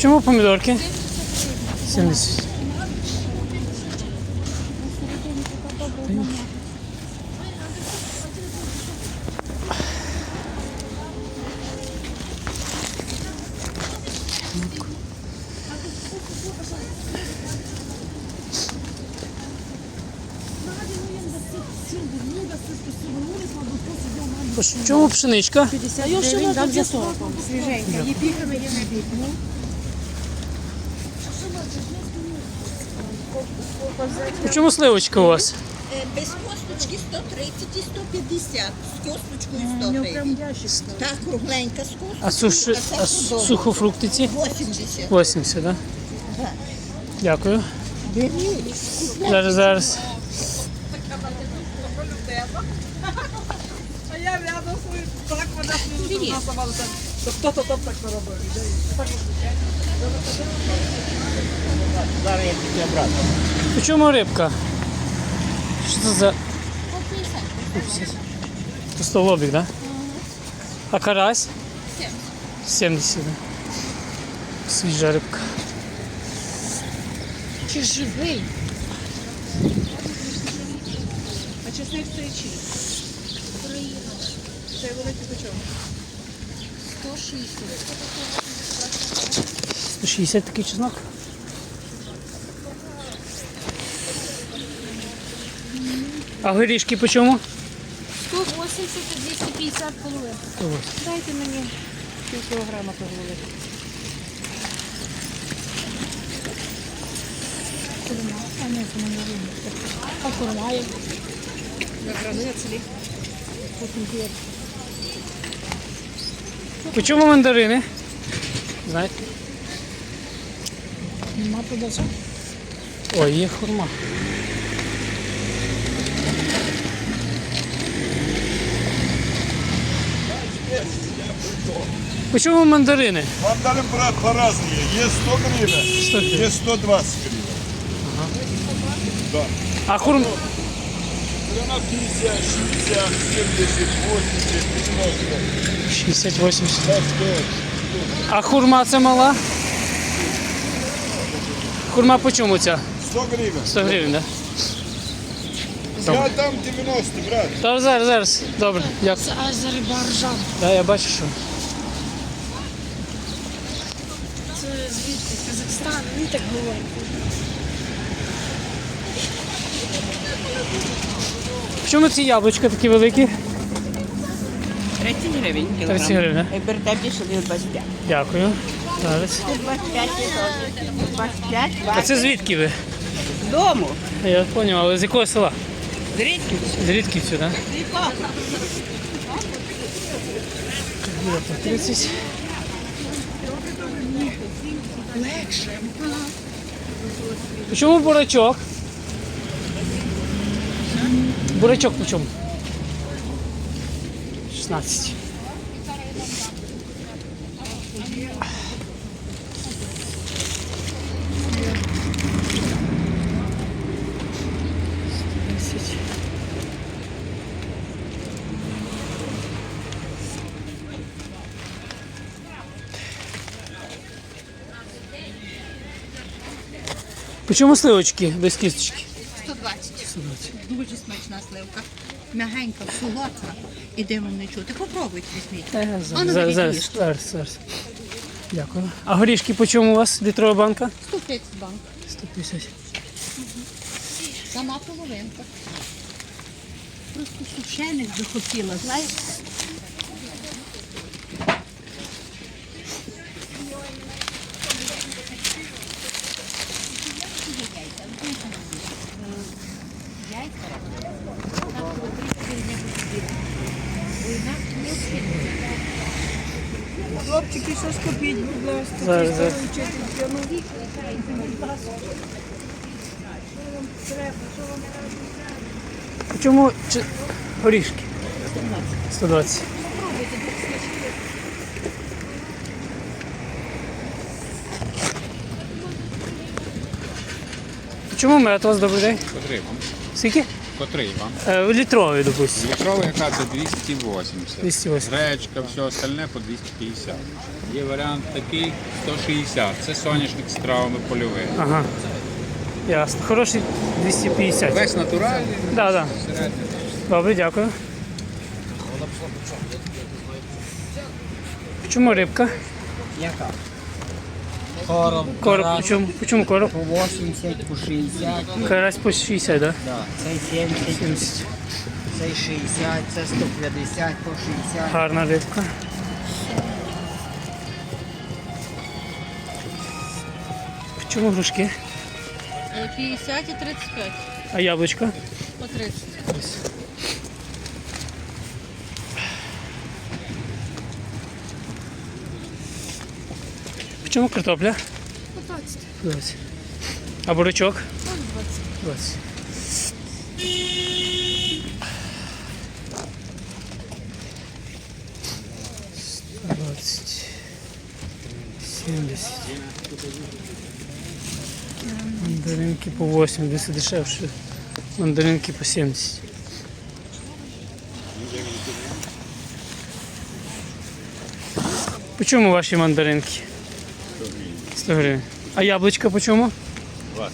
Чому помідорки? 70. По Чому пшеничка? 50 гривень дам за 40. Свіженька. Є піками, є не піками. По Чому сливочка у вас? Е, Без косточки 130 і 150, з косточкою 100 гривень. Так, кругленька з косточкою, А, суши, це а худоба. сухофрукти ці? 80. 80, так? Да? Дякую. Зараз, зараз. Я рядом свою так вона не сама до себе. То хто-то там так наробив. По чому рибка? Що це за. По столобик, так? Да? А карась? 70. да. Свіжа рибка. Чи живий? А чесник цей чи? Цей великий по чому? 160 такий чеснок. А горішки по чому? 180 250 половин. Дайте мені пів кілограма великого. А не це мандарин. А кормає. На границі. По чому мандарини? Знаєте? Нема подача. Ой, є хурма. По чому мандарини? Мандарин, брат, по-разному. Есть 100 гривен, 100 гривен. есть 120 гривен. Да. А хурма? Цена 50, 60, 70, 80, 90. 60-80. Да, 100. А хурма це мала? Хурма по чому ця? 100 гривен. 100 гривень, так? Да? Я дам 90, брат. Та зараз, зараз. Добре, дякую. Це аж за. Да, я бачу, що. Це звідки? Казахстан. Він так говорить. Чому ці яблучка такі великі? 30 гривень 30 гривень. да? Берете більше 25. Дякую. Зараз. 25 25, А це звідки ви? З Дому. Я зрозумів, але з якого села? Зрідки. З Рідківцю, так? Да? 30. По чому бурачок? Бурачок по чому? 16. Десять. По чому сливочки без кісточки? 120. Дуже смачна сливка. Мягенька, солодка. І де не чути. Попробуйте візьміть. Е, Зараз, ну, зараз, беріть зараз, зараз, зараз. Дякую. А горішки по чому у вас? Літрова банка? 130 банк. 150. Сама половинка. Просто сушених захотіла, хотіла, знаєш? Що скупіть, будь ласка. Зараз, зараз. Вчителька, ну. По чому чи... горішки? 120. По чому мед у вас добрий день? Скільки? Котрий вам? Е, літровий, допустим. Літровий яка це 280. 280. Гречка, все остальне по 250. Є варіант такий 160. Це соняшник з травами польових. Ага. Ясно. Хороший 250. Весь натуральний, Да, да. середній. Добре, дякую. Чому рибка? Яка? Короб, Короб, карась почому, почому короб? по 80, по 60, Карась по 60, да? да. цей 70, 70. цей 60, це 150, по 60. Гарна рибка. Чому грушки? 50 і 35. А яблучко? По 30. Чому картопля? 20. 20. А бурячок? 20. 20. 70. Мандаринки по 80 дешевше. Мандаринки по 70. По чому ваші мандаринки? 100 гривень. А яблучко по чому? 20.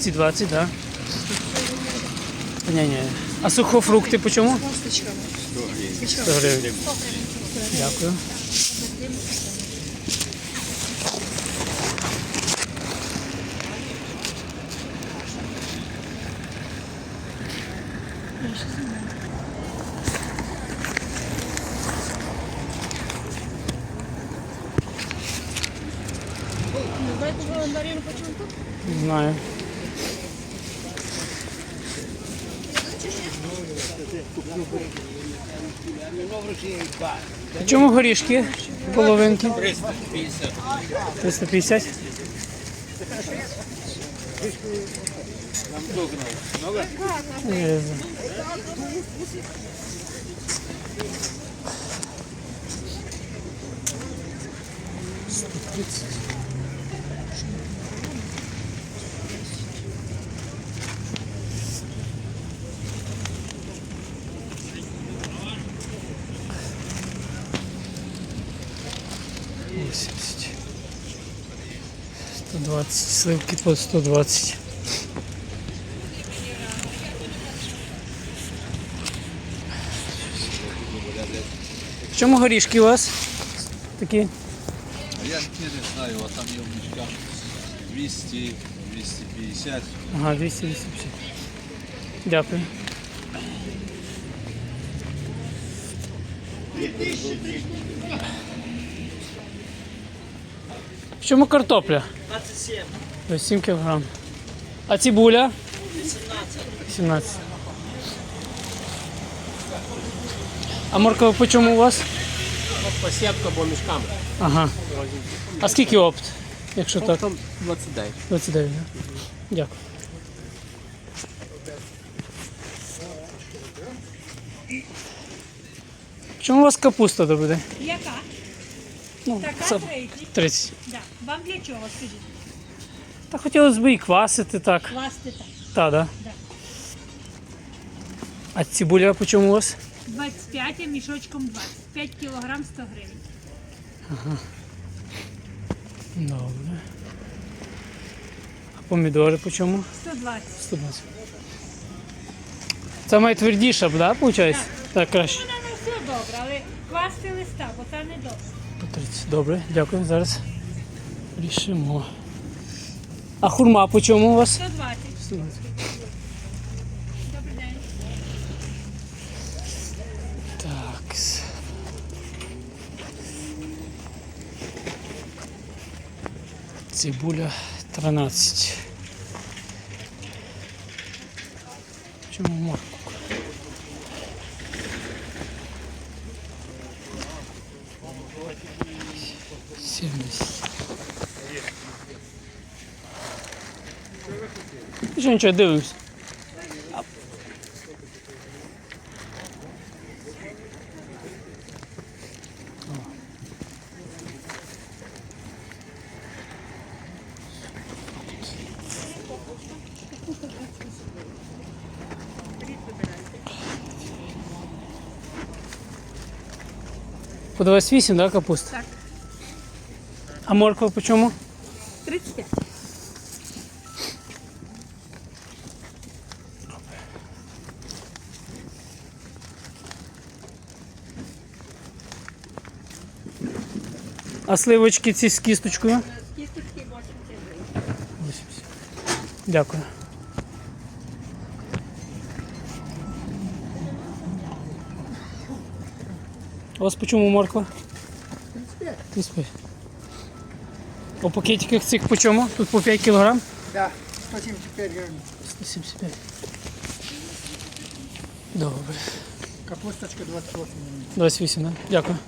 Ці 20, так. Да? Ні, ні. А сухофрукти по чому? 100 гривень. Дякую. Не знаю. По чому горішки? Половинки? 350. 350? Є. 120, сливки по 120. В чому горішки у вас? Такі? А я не знаю, а там є в мішках 200, 250. Ага, 200, 250. Дякую. Ти в чому картопля? 27. 27 кг. А цибуля? 17. 17. А морква по чому у вас? По сітку або мішками. Ага. А скільки опт? Якщо так? Там 29. 29, да? Дякую. Чому у вас капуста добуде? Яка? Ну, Така це 30. 30. Да. Вам для чого, скажіть? Та хотілося б і квасити так. Класти так. Та, да? Да. А цибуля по чому у вас? 25, а мішочком 20. 5 кілограм 100 гривень. Добре. А помідори по чому? 120. 120. Це найтвердіша, б, да, виходить? Так, краще. Вона не все добре, але класти листа, бо це не добре. По 30. Добре, дякую. Зараз рішимо. А хурма по чому у вас? 120. 120. Добрий день. Так. Цибуля 13. Чому морку? Gente, eu Deus. По 28, да, капуста? Так. А морква по чому? 35. А сливочки ці з кісточкою? З Кісточки 80 80. Дякую. У вас по чому морква? 35. У пакетиках цих по чому? Тут по 5 кілограм? Да, 175 гривень. 175. Добре. Капусточка 28 гривень. 28, да? Дякую.